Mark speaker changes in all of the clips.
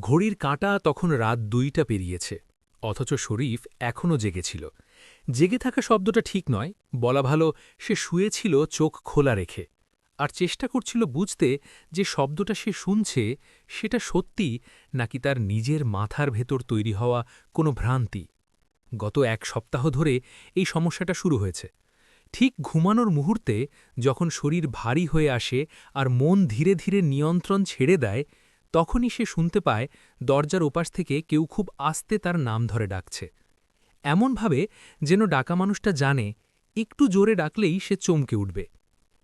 Speaker 1: ঘড়ির কাঁটা তখন রাত দুইটা পেরিয়েছে, অথচ শরীফ এখনও জেগেছিল জেগে থাকা শব্দটা ঠিক নয়, বলা ভালো সে শুয়েছিল চোখ খোলা রেখে, আর চেষ্টা করছিল বুঝতে যে শব্দটা সে শুনছে সেটা সত্যি নাকি তার নিজের মাথার ভেতর তৈরি হওয়া কোনো ভ্রান্তি। গত এক সপ্তাহ ধরে এই সমস্যাটা শুরু হয়েছে। ঠিক ঘুমানোর মুহূর্তে যখন শরীর ভারী হয়ে আসে আর মন ধীরে ধীরে নিয়ন্ত্রণ ছেড়ে দেয় তখনই সে শুনতে পায় দরজার ওপাশ থেকে কেউ খুব আস্তে তার নাম ধরে ডাকছে। এমনভাবে যেন ডাকা মানুষটা জানে, একটু জোরে ডাকলেই সে চমকে উঠবে।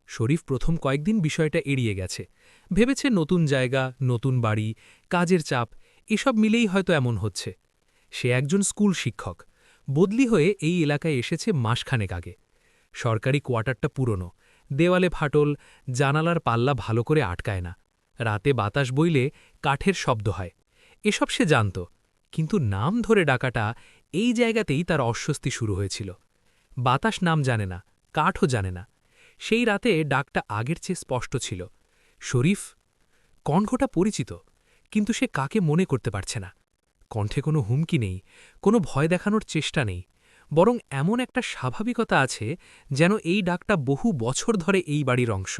Speaker 1: শরীফ প্রথম কয়েকদিন বিষয়টা এড়িয়ে গেছে। ভেবেছে নতুন জায়গা, নতুন বাড়ি, কাজের চাপ, এসব মিলেই হয়তো এমন হচ্ছে। সে একজন স্কুল শিক্ষক। বদলি হয়ে এই এলাকায় এসেছে মাসখানেক আগে। সরকারি কোয়ার্টারটা পুরনো। দেওয়ালে ফাটল, জানালার পাল্লা ভালো করে আটকায় না। রাতে বাতাস বইলে কাঠের শব্দ হয়। এসব সে জানত, কিন্তু নাম ধরে ডাকাটা এই জায়গাতেই তার অস্বস্তি শুরু হয়েছিল। বাতাস নাম জানে না, কাঠও জানে না। সেই রাতে ডাকটা আগের চেয়ে স্পষ্ট ছিল। শরীফ, কণ্ঠটা পরিচিত, কিন্তু সে কাকে মনে করতে পারছে না। কণ্ঠে কোনো হুমকি নেই, কোনো ভয় দেখানোর চেষ্টা নেই, বরং এমন একটা স্বাভাবিকতা আছে যেন এই ডাকটা বহু বছর ধরে এই বাড়ির অংশ।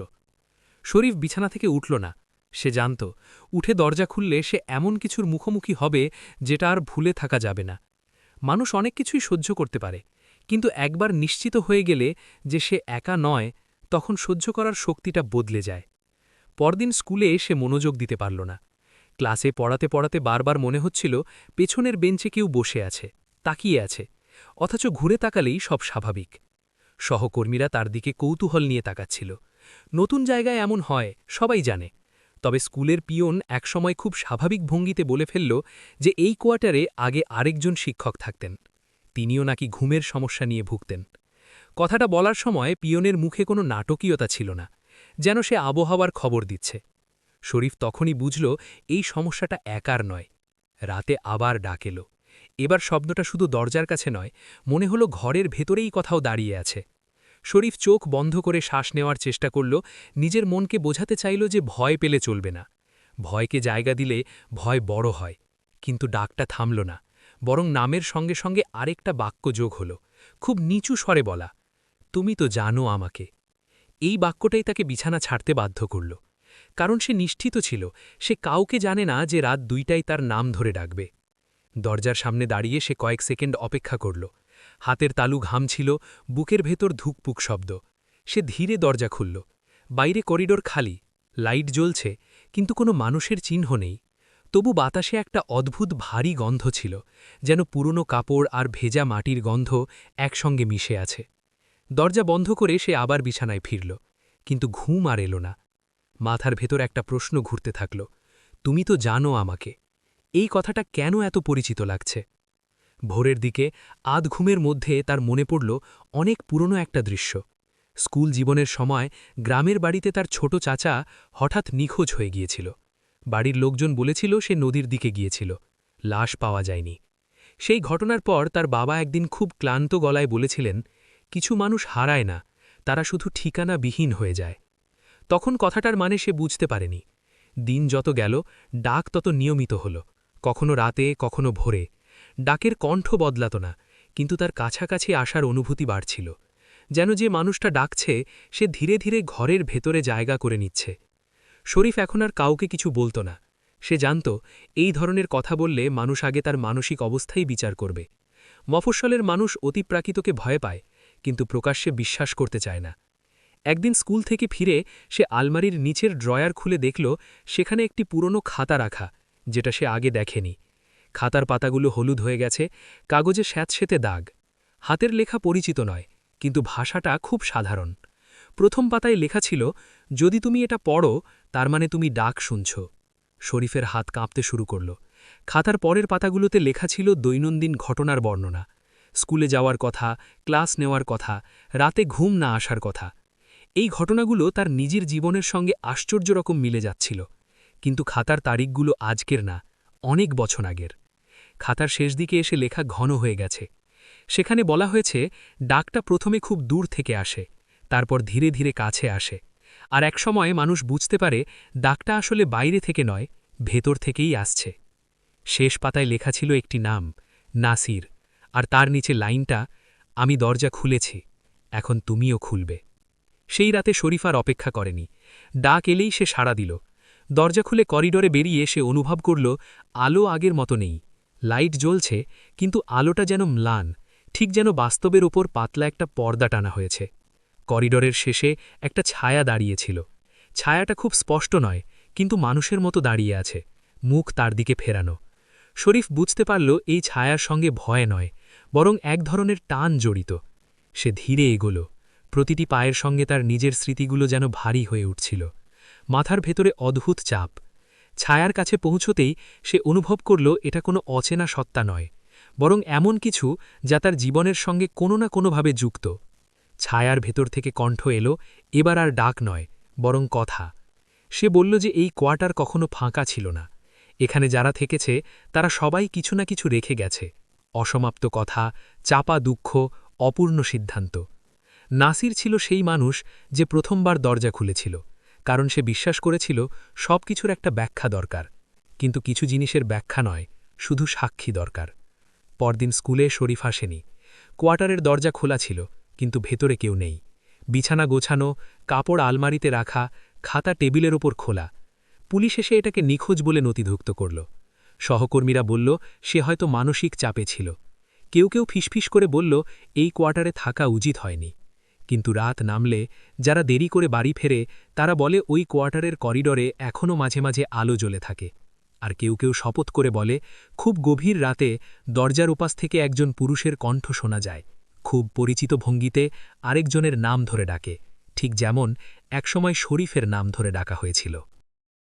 Speaker 1: শরীফ বিছানা থেকে উঠল না সে জানত, উঠে দরজা খুললে সে এমন কিছুর মুখোমুখি হবে যেটা আর ভুলে থাকা যাবে না। মানুষ অনেক কিছুই সহ্য করতে পারে, কিন্তু একবার নিশ্চিত হয়ে গেলে যে সে একা নয়, তখন সহ্য করার শক্তিটা বদলে যায়। পরদিন স্কুলে সে মনোযোগ দিতে পারল না। ক্লাসে পড়াতে পড়াতে বারবার মনে হচ্ছিল পেছনের বেঞ্চে কেউ বসে আছে, তাকিয়ে আছে, অথচ ঘুরে তাকালেই সব স্বাভাবিক। সহকর্মীরা তার দিকে কৌতূহল নিয়ে তাকাচ্ছিল। নতুন জায়গায় এমন হয়, সবাই জানে। তবে স্কুলের পিয়ন একসময় খুব স্বাভাবিক ভঙ্গিতে বলে ফেলল যে এই কোয়ার্টারে আগে আরেকজন শিক্ষক থাকতেন। তিনিও নাকি ঘুমের সমস্যা নিয়ে ভুগতেন। কথাটা বলার সময় পিয়নের মুখে কোনো নাটকীয়তা ছিল না, যেন সে আবহাওয়ার খবর দিচ্ছে। শরীফ তখনই বুঝল এই সমস্যাটা একার নয়, রাতে আবার ডাকেল এবার শব্দটা শুধু দরজার কাছে নয়, মনে হলো ঘরের ভেতরেই কোথাও দাঁড়িয়ে আছে। শরীফ চোখ বন্ধ করে শ্বাস নেওয়ার চেষ্টা করল, নিজের মনকে বোঝাতে চাইল যে ভয় পেলে চলবে না। ভয়কে জায়গা দিলে ভয় বড় হয়, কিন্তু ডাকটা থামল না, বরং নামের সঙ্গে সঙ্গে আরেকটা বাক্য যোগ হল, খুব নিচু স্বরে বলা, তুমি তো জানো আমাকে। এই বাক্যটাই তাকে বিছানা ছাড়তে বাধ্য করল, কারণ সে নিষ্ঠিত ছিল, সে কাউকে জানে না যে রাত দুইটাই তার নাম ধরে ডাকবে। দরজার সামনে দাঁড়িয়ে সে কয়েক সেকেন্ড অপেক্ষা করল হাতের তালু ঘামছিল বুকের ভেতর ধুকপুক শব্দ। সে ধীরে দরজা খুলল। বাইরে করিডোর খালি, লাইট জ্বলছে, কিন্তু কোনো মানুষের চিহ্ন নেই। তবু বাতাসে একটা অদ্ভুত ভারী গন্ধ ছিল, যেন পুরনো কাপড় আর ভেজা মাটির গন্ধ একসঙ্গে মিশে আছে। দরজা বন্ধ করে সে আবার বিছানায় ফিরল, কিন্তু ঘুম আর এলো না। মাথার ভেতর একটা প্রশ্ন ঘুরতে থাকল, তুমি তো জানো আমাকে। এই কথাটা কেন এত পরিচিত লাগছে? ভোরের দিকে আধ ঘুমের মধ্যে তার মনে পড়ল অনেক পুরনো একটা দৃশ্য। স্কুল জীবনের সময় গ্রামের বাড়িতে তার ছোট চাচা হঠাৎ নিখোঁজ হয়ে গিয়েছিল। বাড়ির লোকজন বলেছিল সে নদীর দিকে গিয়েছিল। লাশ পাওয়া যায়নি। সেই ঘটনার পর তার বাবা একদিন খুব ক্লান্ত গলায় বলেছিলেন, কিছু মানুষ হারায় না, তারা শুধু ঠিকানা বিহীন হয়ে যায়। তখন কথাটার মানে সে বুঝতে পারেনি। দিন যত গেল, ডাক তত নিয়মিত হল। কখনো রাতে, কখনো ভোরে। ডাকের কণ্ঠ বদলাত না, কিন্তু তার কাছাকাছি আসার অনুভূতি বাড়ছিল। যেন যে মানুষটা ডাকছে, সে ধীরে ধীরে ঘরের ভেতরে জায়গা করে নিচ্ছে। শরীফ এখন আর কাউকে কিছু বলত না। সে জানত, এই ধরনের কথা বললে মানুষ আগে তার মানসিক অবস্থাই বিচার করবে। মফস্বলের মানুষ অতিপ্রাকৃতকে ভয় পায়, কিন্তু প্রকাশ্যে বিশ্বাস করতে চায় না। একদিন স্কুল থেকে ফিরে সে আলমারির নিচের ড্রয়ার খুলে দেখল, সেখানে একটি পুরনো খাতা রাখা, যেটা সে আগে দেখেনি। খাতার পাতাগুলো হলুদ হয়ে গেছে, কাগজে স্যাঁতসেতে দাগ। হাতের লেখা পরিচিত নয়, কিন্তু ভাষাটা খুব সাধারণ। প্রথম পাতায় লেখা ছিল, যদি তুমি এটা পড়ো, তার মানে তুমি ডাক শুনছ। শরীফের হাত কাঁপতে শুরু করল। খাতার পরের পাতাগুলোতে লেখা ছিল দৈনন্দিন ঘটনার বর্ণনা। স্কুলে যাওয়ার কথা, ক্লাস নেওয়ার কথা, রাতে ঘুম না আসার কথা। এই ঘটনাগুলো তার নিজের জীবনের সঙ্গে আশ্চর্য রকম মিলে যাচ্ছিল। কিন্তু খাতার তারিখগুলো আজকের না, অনেক বছর আগের। খাতার শেষ দিকে এসে লেখা ঘন হয়ে গেছে। সেখানে বলা হয়েছে, ডাকটা প্রথমে খুব দূর থেকে আসে, তারপর ধীরে ধীরে কাছে আসে। আর এক সময় মানুষ বুঝতে পারে, ডাকটা আসলে বাইরে থেকে নয়, ভেতর থেকেই আসছে।
Speaker 2: শেষ পাতায় লেখা ছিল একটি নাম, নাসির, আর তার নিচে লাইনটা, আমি দরজা খুলেছি, এখন তুমিও খুলবে। সেই রাতে শরীফার অপেক্ষা করেনি। ডাক এলেই সে সাড়া দিল। দরজা খুলে করিডোরে বেরিয়ে সে অনুভব করল, আলো আগের মতো নেই। লাইট জ্বলছে, কিন্তু আলোটা যেন ম্লান, ঠিক যেন বাস্তবের ওপর পাতলা একটা পর্দা টানা হয়েছে। করিডরের শেষে একটা ছায়া দাঁড়িয়েছিল। ছায়াটা খুব স্পষ্ট নয়, কিন্তু মানুষের মতো দাঁড়িয়ে আছে, মুখ তার দিকে ফেরানো। শরীফ বুঝতে পারল এই ছায়ার সঙ্গে ভয় নয়, বরং এক ধরনের টান জড়িত। সে ধীরে এগোল, প্রতিটি পায়ের সঙ্গে তার নিজের স্মৃতিগুলো যেন ভারী হয়ে উঠছিল। মাথার ভেতরে অদ্ভুত চাপ ছায়ার কাছে পৌঁছতেই সে অনুভব করল এটা কোনো অচেনা সত্তা নয়, বরং এমন কিছু যা তার জীবনের সঙ্গে কোনো না কোনোভাবে যুক্ত। ছায়ার ভেতর থেকে কণ্ঠ এলো, এবার আর ডাক নয়, বরং কথা। সে বলল যে এই কোয়ার্টার কখনো ফাঁকা ছিল না। এখানে যারা থেকেছে, তারা সবাই কিছু না কিছু রেখে গেছে। অসমাপ্ত কথা, চাপা দুঃখ, অপূর্ণ সিদ্ধান্ত। নাসির ছিল সেই মানুষ যে প্রথমবার দরজা খুলেছিল। কারণ সে বিশ্বাস করেছিল সব কিছুর একটা ব্যাখ্যা দরকার। কিন্তু কিছু জিনিসের ব্যাখ্যা নয়, শুধু সাক্ষী দরকার। পরদিন স্কুলে শরীফ আসেনি। কোয়ার্টারের দরজা খোলা ছিল, কিন্তু ভেতরে কেউ নেই। বিছানা গোছানো, কাপড় আলমারিতে রাখা, খাতা টেবিলের ওপর খোলা। পুলিশ এসে এটাকে নিখোঁজ বলে নথিভুক্ত করল। সহকর্মীরা বলল, সে হয়তো মানসিক চাপে ছিল। কেউ কেউ ফিসফিস করে বলল, এই কোয়ার্টারে থাকা উচিত হয়নি। কিন্তু রাত নামলে যারা দেরি করে বাড়ি ফেরে, তারা বলে ওই কোয়ার্টারের করিডরে এখনও মাঝে মাঝে আলো জ্বলে থাকে। আর কেউ কেউ শপথ করে বলে, খুব গভীর রাতে দরজার উপাস থেকে একজন পুরুষের কণ্ঠ শোনা যায়। খুব পরিচিত ভঙ্গিতে আরেকজনের নাম ধরে ডাকে। ঠিক যেমন একসময় শরীফের নাম ধরে ডাকা হয়েছিল।